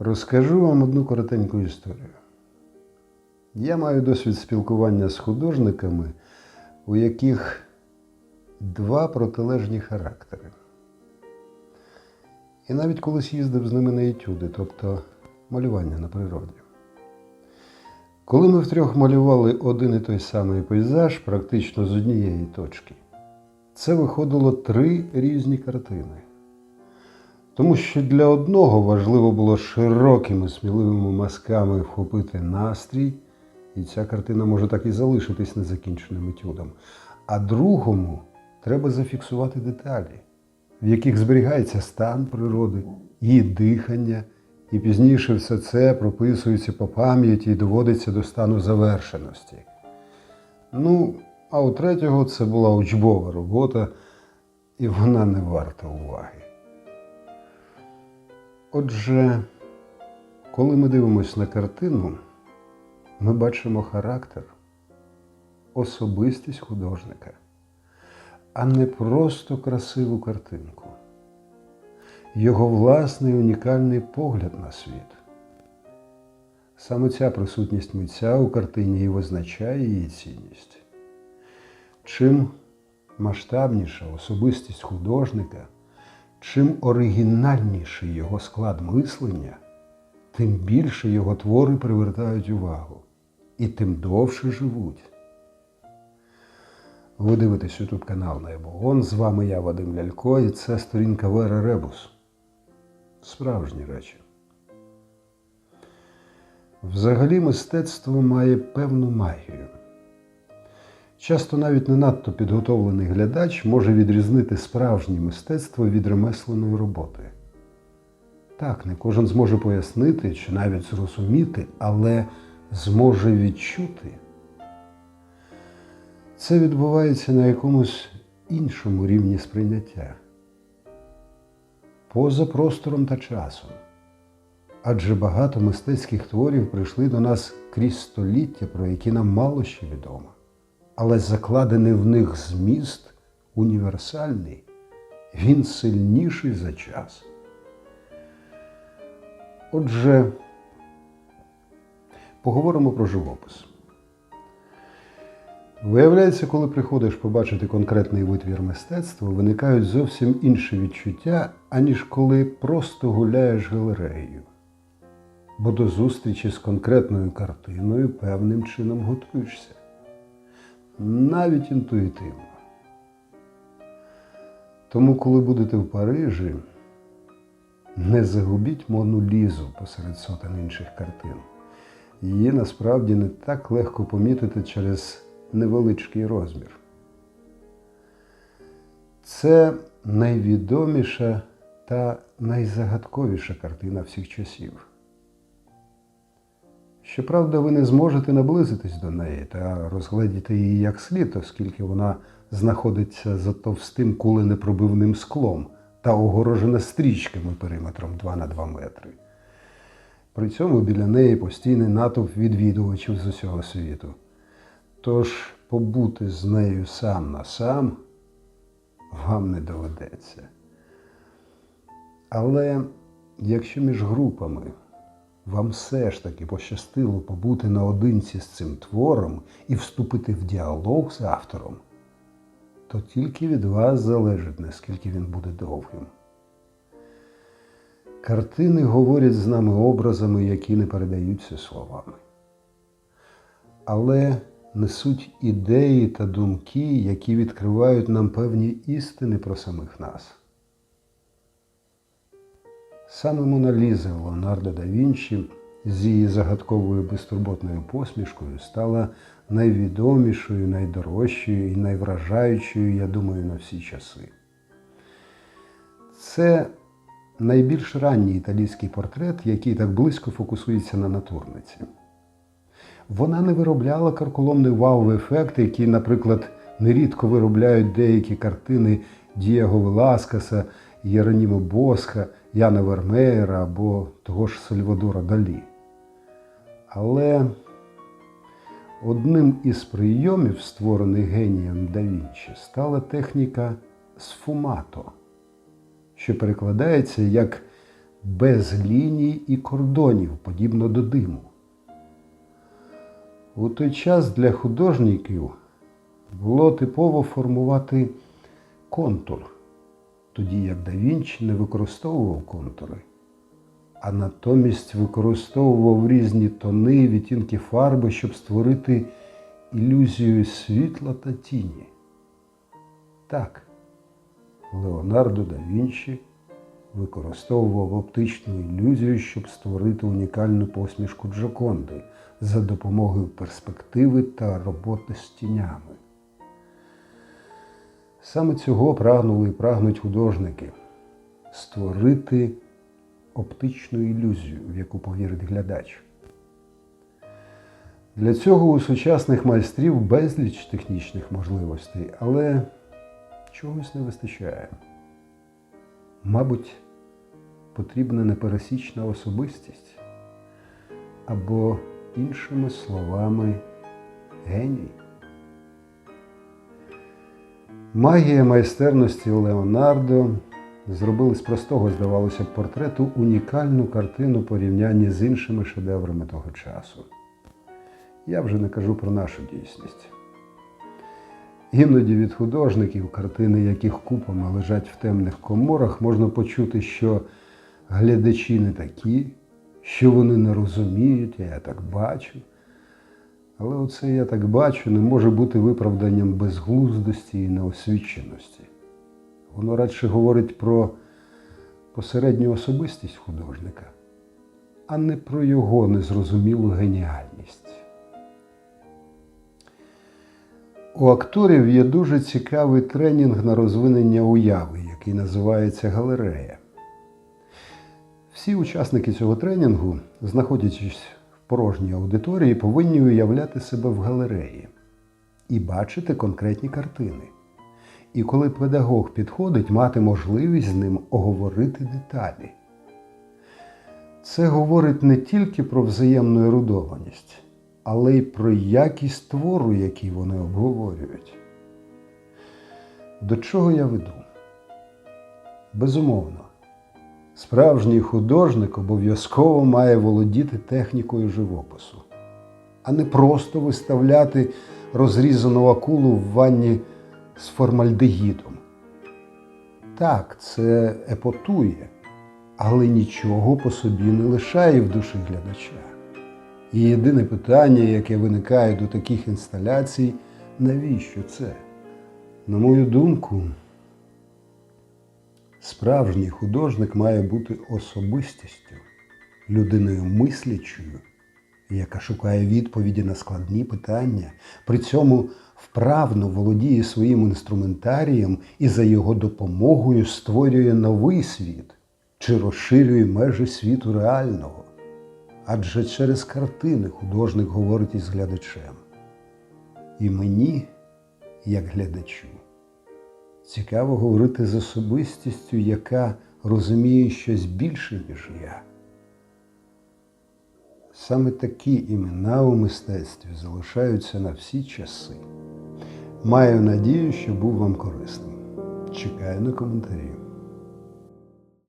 Розкажу вам одну коротеньку історію. Я маю досвід спілкування з художниками, у яких два протилежні характери. І навіть колись їздив з ними на етюди, тобто малювання на природі. Коли ми втрьох малювали один і той самий пейзаж, практично з однієї точки, це виходило три різні картини. Тому що для одного важливо було широкими сміливими мазками вхопити настрій, і ця картина може так і залишитись незакінченим етюдом. А другому треба зафіксувати деталі, в яких зберігається стан природи, її дихання, і пізніше все це прописується по пам'яті і доводиться до стану завершеності. Ну, а у третього це була учбова робота, і вона не варта уваги. Отже, коли ми дивимося на картину, ми бачимо характер, особистість художника, а не просто красиву картинку, його власний унікальний погляд на світ. Саме ця присутність митця у картині і визначає її цінність. Чим масштабніша особистість художника, чим оригінальніший його склад мислення, тим більше його твори привертають увагу і тим довше живуть. Ви дивитесь YouTube канал Небогон. З вами я, Вадим Лялько, і це сторінка Вера Ребус. Справжні речі. Взагалі мистецтво має певну магію. Часто навіть не надто підготовлений глядач може відрізнити справжнє мистецтво від ремесленої роботи. Так, не кожен зможе пояснити чи навіть зрозуміти, але зможе відчути. Це відбувається на якомусь іншому рівні сприйняття, поза простором та часом. Адже багато мистецьких творів прийшли до нас крізь століття, про які нам мало ще відомо. Але закладений в них зміст універсальний, він сильніший за час. Отже, поговоримо про живопис. Виявляється, коли приходиш побачити конкретний витвір мистецтва, виникають зовсім інші відчуття, аніж коли просто гуляєш галереєю. Бо до зустрічі з конкретною картиною певним чином готуєшся. Навіть інтуїтивно. Тому, коли будете в Парижі, не загубіть Мону Лізу посеред сотень інших картин. Її насправді не так легко помітити через невеличкий розмір. Це найвідоміша та найзагадковіша картина всіх часів. Щоправда, ви не зможете наблизитись до неї та розгледіти її як слід, оскільки вона знаходиться за товстим куленепробивним склом та огорожена стрічками периметром 2 на 2 метри. При цьому біля неї постійний натовп відвідувачів з усього світу. Тож побути з нею сам на сам вам не доведеться. Але якщо між групами вам все ж таки пощастило побути наодинці з цим твором і вступити в діалог з автором, то тільки від вас залежить, наскільки він буде довгим. Картини говорять з нами образами, які не передаються словами. Але несуть ідеї та думки, які відкривають нам певні істини про самих нас. Саме Мона Ліза Леонардо да Вінчі з її загадковою безтурботною посмішкою стала найвідомішою, найдорожчою і найвражаючою, я думаю, на всі часи. Це найбільш ранній італійський портрет, який так близько фокусується на натурниці. Вона не виробляла карколомний вау-ефект, який, наприклад, нерідко виробляють деякі картини Дієго Веласкеса, Єронімо Босха, Яна Вермеєра або того ж Сальвадора Далі. Але одним із прийомів, створених генієм да Вінчі, стала техніка сфумато, що перекладається як без ліній і кордонів, подібно до диму. У той час для художників було типово формувати контур, тоді як да Вінчі не використовував контури, а натомість використовував різні тони відтінки фарби, щоб створити ілюзію світла та тіні. Так, Леонардо да Вінчі використовував оптичну ілюзію, щоб створити унікальну посмішку Джоконди за допомогою перспективи та роботи з тінями. Саме цього прагнули і прагнуть художники створити оптичну ілюзію, в яку повірить глядач. Для цього у сучасних майстрів безліч технічних можливостей, але чогось не вистачає. Мабуть, потрібна непересічна особистість або, іншими словами, геній. Магія майстерності Леонардо зробили з простого, здавалося б, портрету унікальну картину порівняння з іншими шедеврами того часу. Я вже не кажу про нашу дійсність. Іноді від художників, картини яких купами лежать в темних коморах, можна почути, що глядачі не такі, що вони не розуміють, а я так бачу. Але оце я так бачу не може бути виправданням безглуздості і неосвіченості. Воно радше говорить про посередню особистість художника, а не про його незрозумілу геніальність. У акторів є дуже цікавий тренінг на розвинення уяви, який називається галерея. Всі учасники цього тренінгу, знаходячись порожній аудиторії, повинні уявляти себе в галереї і бачити конкретні картини. І коли педагог підходить, мати можливість з ним оговорити деталі. Це говорить не тільки про взаємну ерудованість, але й про якість твору, який вони обговорюють. До чого я веду? Безумовно, справжній художник обов'язково має володіти технікою живопису, а не просто виставляти розрізану акулу в ванні з формальдегідом. Так, це епотує, але нічого по собі не лишає в душі глядача. І єдине питання, яке виникає до таких інсталяцій, навіщо це? На мою думку, справжній художник має бути особистістю, людиною мислячою, яка шукає відповіді на складні питання, при цьому вправно володіє своїм інструментарієм і за його допомогою створює новий світ чи розширює межі світу реального. Адже через картини художник говорить із глядачем. І мені, як глядачу, цікаво говорити з особистістю, яка розуміє щось більше, ніж я. Саме такі імена у мистецтві залишаються на всі часи. Маю надію, що був вам корисним. Чекаю на коментарі.